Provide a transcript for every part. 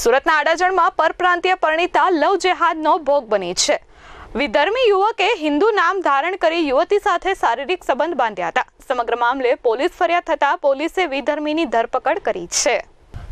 સુરતના આડાજણમાં પરપ્રાંતીય પરિણીતા લવ જેહાદનો ભોગ બની છે. વિધર્મી યુવકે હિન્દુ નામ ધારણ કરી યુવતી સાથે શારીરિક સંબંધ બાંધ્યા હતા. સમગ્ર મામલે પોલીસ ફરિયાદ થતાં પોલીસે વિધર્મીની ધરપકડ કરી છે.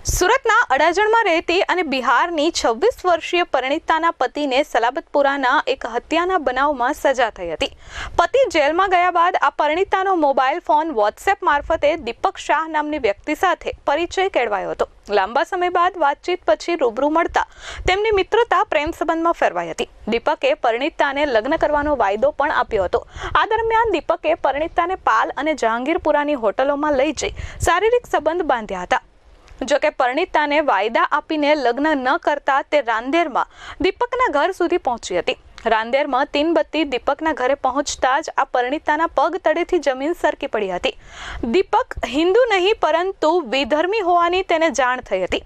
સુરતના અડાજણમાં રહેતી અને બિહારની છવ્વીસ વર્ષીય પરિણીતાના પતિને સલાબતપુરાના એક હત્યાના બનાવમાં સજા થઈ હતી. પતિ જેલમાં ગયા બાદ આ પરિણીતાનો મોબાઈલ ફોન વોટ્સએપ મારફતે દીપક શાહ નામની વ્યક્તિ સાથે પરિચય કેળવાયો હતો. લાંબા સમય બાદ વાતચીત પછી રૂબરૂ મળતા તેમની મિત્રતા પ્રેમ સંબંધમાં ફેરવાઈ હતી. દીપકે પરિણીતાને લગ્ન કરવાનો વાયદો પણ આપ્યો હતો. આ દરમિયાન દીપકે પરિણીતાને પાલ અને જહાંગીરપુરાની હોટલોમાં લઈ જઈ શારીરિક સંબંધ બાંધ્યા હતા. જો પરણિતાને પરિણીતાને વાયદા આપીને લગ્ન ન કરતા તે રાંદેરમાં દીપકના ઘર સુધી પહોંચી હતી. રાંદેરમાં તીનબત્તી દીપકના ઘરે પહોંચતા જ આ પરિણીતાના પગ તળેથી જમીન સરકી પડી હતી. દીપક હિન્દુ નહીં, પરંતુ વિધર્મી હોવાની તેને જાણ થઈ હતી.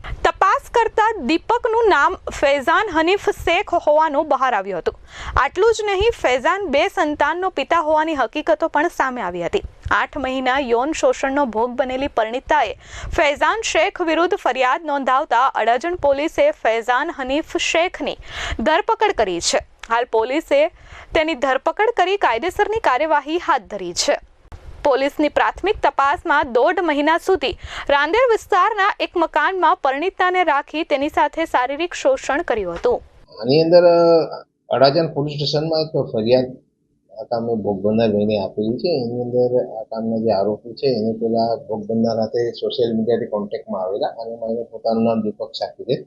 તપાસ કરતા દીપકનું નામ ફૈઝાન હનીફ શેખ હોવાનું બહાર આવ્યું હતું. આટલું જ નહીં, ફૈઝાન બે સંતાનનો પિતા હોવાની હકીકતો પણ સામે આવી હતી. આઠ મહિના યૌન શોષણનો ભોગ બનેલી પરિણીતાએ ફૈઝાન શેખ વિરુદ્ધ ફરિયાદ નોંધાવતા અડાજણ પોલીસે ફૈઝાન હનીફ શેખની ધરપકડ કરી છે. હાલ પોલીસે તેની ધરપકડ કરી કાયદેસરની કાર્યવાહી હાથ ધરી છે. પોલીસની પ્રાથમિક તપાસમાં દોઢ મહિના સુધી રાંદેર વિસ્તારના એક મકાનમાં પરિણીતાને રાખી તેની સાથે શારીરિક શોષણ કર્યું હતું. આની અંદર અડાજણ પોલીસ સ્ટેશનમાં એક ફરિયાદ આ કામે ભોગ બનનાર ભાઈને આપેલી છે. એની અંદર આ કામના જે આરોપી છે, એને પેલા ભોગ બનનાર સાથે સોશિયલ મીડિયાથી કોન્ટેક્ટમાં આવેલા અને એમાં પોતાનું નામ દીપક સાકી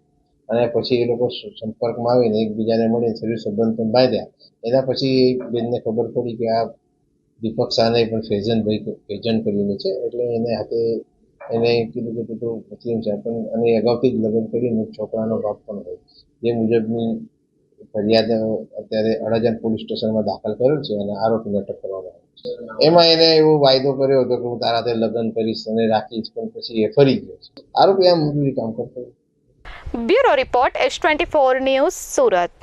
અને પછી એ લોકો સંપર્કમાં આવીને એકબીજાને મળીને શરીર સંબંધ પણ બાંધ્યા. એના પછી બેનને ખબર પડી કે આ દીપક શાહને પણ ફેઝનભાઈ ફેજન કરીને છે એટલે એને હાથે એને કીધું કે તો મુસ્લિમ છે પણ અને અગાઉથી જ લગ્ન કરીને છોકરાનો બાપ પણ હોય. જે મુજબની ફરિયાદ અત્યારે અડાજણ પોલીસ સ્ટેશનમાં દાખલ કરેલ છે અને આરોપીને અટક કરવામાં આવ્યો એમાં એને એવો વાયદો કર્યો હતો કે હું તારા હાથે લગ્ન કરીશ અને રાખીશ, પણ પછી એ ફરી ગયો છે. આરોપી આમ કામ કરતો. Bureau report, S twenty four news Surat.